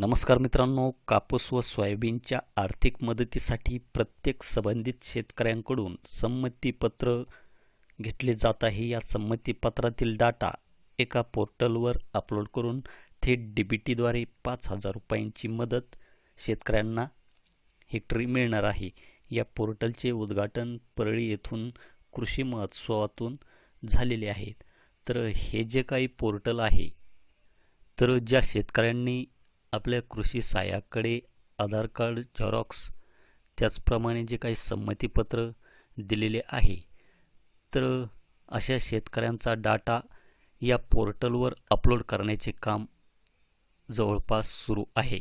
नमस्कार मित्रांनो कापूस व सोयाबीनच्या आर्थिक मदतीसाठी प्रत्येक संबंधित शेतकऱ्यांकडून संमतीपत्र घेतले जात आहे. या संमतीपत्रातील डाटा एका पोर्टलवर अपलोड करून थेट डी बी टीद्वारे पाच हजार रुपयांची मदत शेतकऱ्यांना हेक्टरी मिळणार आहे. या पोर्टलचे उद्घाटन परळी येथून कृषी महोत्सवातून झालेले आहेत तर हे जे काही पोर्टल आहे तर ज्या शेतकऱ्यांनी आपल्या कृषी सहाय्याकडे आधार कार्ड झेरॉक्स त्याचप्रमाणे जे काही संमतीपत्र दिलेले आहे. तर अशा शेतकऱ्यांचा डाटा या पोर्टलवर अपलोड करण्याचे काम जवळपास सुरू आहे.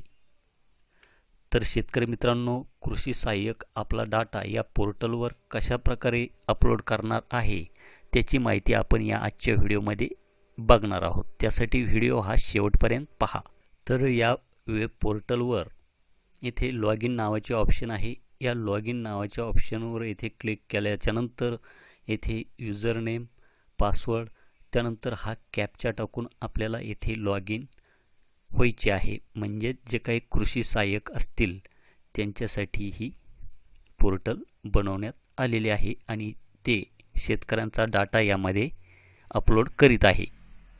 तर शेतकरी मित्रांनो कृषी सहाय्यक आपला डाटा या पोर्टलवर कशा प्रकारे अपलोड करणार आहे त्याची माहिती आपण या आजच्या व्हिडिओमध्ये बघणार आहोत. त्यासाठी व्हिडिओ हा शेवटपर्यंत पहा. तर या वेब पोर्टलवर इथे लॉग इन नावाचे ऑप्शन आहे. या लॉग इन नावाच्या ऑप्शनवर येथे क्लिक केल्याच्यानंतर येथे युजर नेम पासवर्ड त्यानंतर हा कॅपचा टाकून आपल्याला येथे लॉग इन व्हायचे आहे. म्हणजे जे काही कृषी सहाय्यक असतील त्यांच्यासाठी ही पोर्टल बनवण्यात आलेले आहे आणि ते शेतकऱ्यांचा डाटा यामध्ये अपलोड करीत आहे.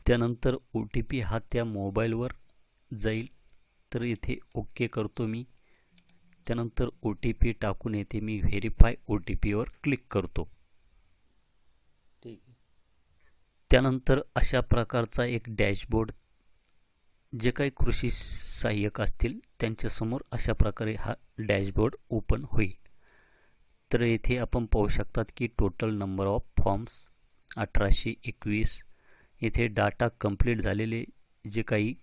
त्यानंतर ओ टी पी हा त्या मोबाईलवर जाईल तर इथे ओके करतो मी. त्यानंतर ओ टी पी टाकून येथे मी व्हेरीफाय ओ टी पीवर क्लिक करतो. ठीक आहे. त्यानंतर अशा प्रकारचा एक डॅशबोर्ड जे काही कृषी सहाय्यक असतील त्यांच्यासमोर अशा प्रकारे हा डॅशबोर्ड ओपन होईल. तर येथे आपण पाहू शकतात की टोटल नंबर ऑफ फॉर्म्स अठराशे एकवीस. येथे डाटा कंप्लीट झालेले जे काही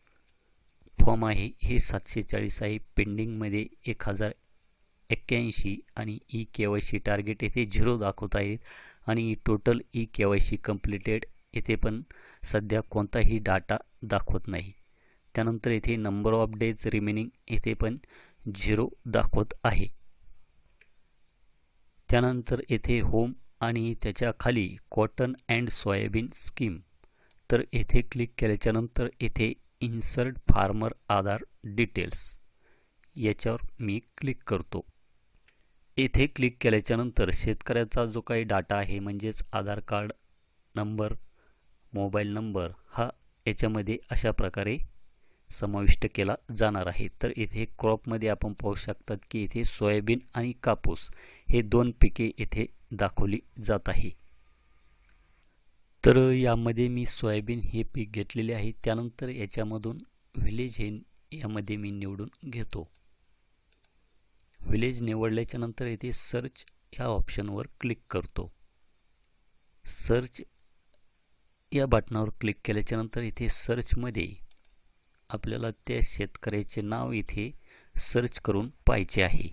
फॉर्म आहे हे सातशे चाळीस आहे. पेंडिंगमध्ये एक हजार एक्क्याऐंशी आणि E K Y C target येथे झिरो दाखवत आहेत. आणि total E K Y C completed येथे पण सध्या कोणताही डाटा दाखवत नाही. त्यानंतर येथे नंबर ऑफ डेज रिमेनिंग येथे पण झिरो दाखवत आहे. त्यानंतर येथे होम आणि त्याच्याखाली कॉटन अँड सोयाबीन स्कीम तर येथे क्लिक केल्याच्यानंतर येथे इन्सर्ट फार्मर आधार डिटेल्स याच्यावर मी क्लिक करतो. येथे क्लिक केल्याच्यानंतर शेतकऱ्याचा जो काही डाटा आहे म्हणजेच Aadhaar card number mobile number हा याच्यामध्ये अशा प्रकारे समाविष्ट केला जाणार आहे. तर इथे क्रॉपमध्ये आपण पाहू शकतात की इथे सोयाबीन आणि कापूस हे दोन पिके येथे दाखवली जात आहे. तर यामध्ये मी सोयाबीन हे पीक घेतलेले आहे. त्यानंतर याच्यामधून व्हिलेज हे यामध्ये मी निवडून घेतो. व्हिलेज निवडल्याच्या नंतर येथे सर्च या ऑप्शनवर क्लिक करतो. सर्च या बटनावर क्लिक केल्याच्यानंतर इथे सर्चमध्ये आपल्याला त्या शेतकऱ्याचे नाव इथे सर्च करून पाहिजे आहे.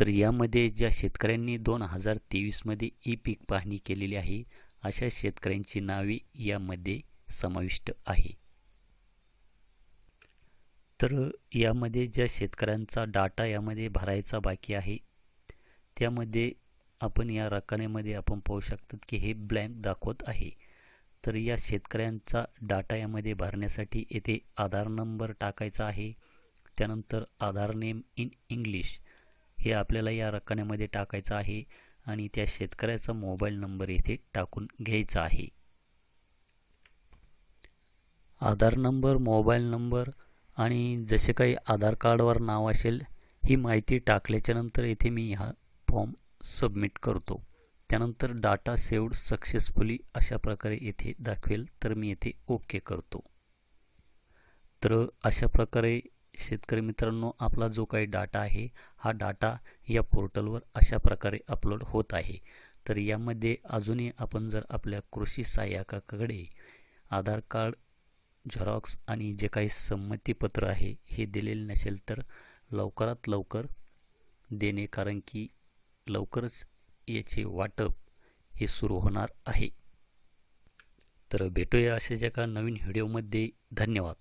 तर यामध्ये ज्या शेतकऱ्यांनी दोन हजार तेवीसमध्ये ई पीक पाहणी केलेली आहे अशा शेतकऱ्यांची नावे यामध्ये समाविष्ट आहे. तर यामध्ये ज्या शेतकऱ्यांचा डाटा यामध्ये भरायचा बाकी आहे त्यामध्ये आपण या रकान्यामध्ये आपण पाहू शकतात की हे ब्लँक दाखवत आहे. तर या शेतकऱ्यांचा डाटा यामध्ये भरण्यासाठी येथे आधार नंबर टाकायचा आहे. त्यानंतर आधार नेम इन इंग्लिश हे आपल्याला या रकान्यामध्ये टाकायचं आहे. आणि त्या शेतकऱ्याचा मोबाईल नंबर येथे टाकून घ्यायचा आहे. आधार नंबर मोबाईल नंबर आणि जसे काही आधार कार्डवर नाव असेल ही माहिती टाकल्याच्यानंतर येथे मी हा फॉर्म सबमिट करतो. त्यानंतर डाटा सेव्ड सक्सेसफुली अशा प्रकारे येथे दाखवेल तर मी येथे ओके करतो. तर अशा प्रकारे शेतकरी मित्रांनो आपला जो काही डाटा आहे हा डाटा या पोर्टलवर अशा प्रकारे अपलोड होत आहे. तर यामध्ये अजूनही आपण जर आपल्या कृषी सहाय्यकाकडे आधार कार्ड झेरॉक्स आणि जे काही संमतीपत्र आहे हे दिलेले नसेल तर लवकरात लवकर देणे कारण की लवकरच याचे वाटप हे सुरू होणार आहे. तर भेटूया अशा ज्या का नवीन व्हिडिओमध्ये धन्यवाद.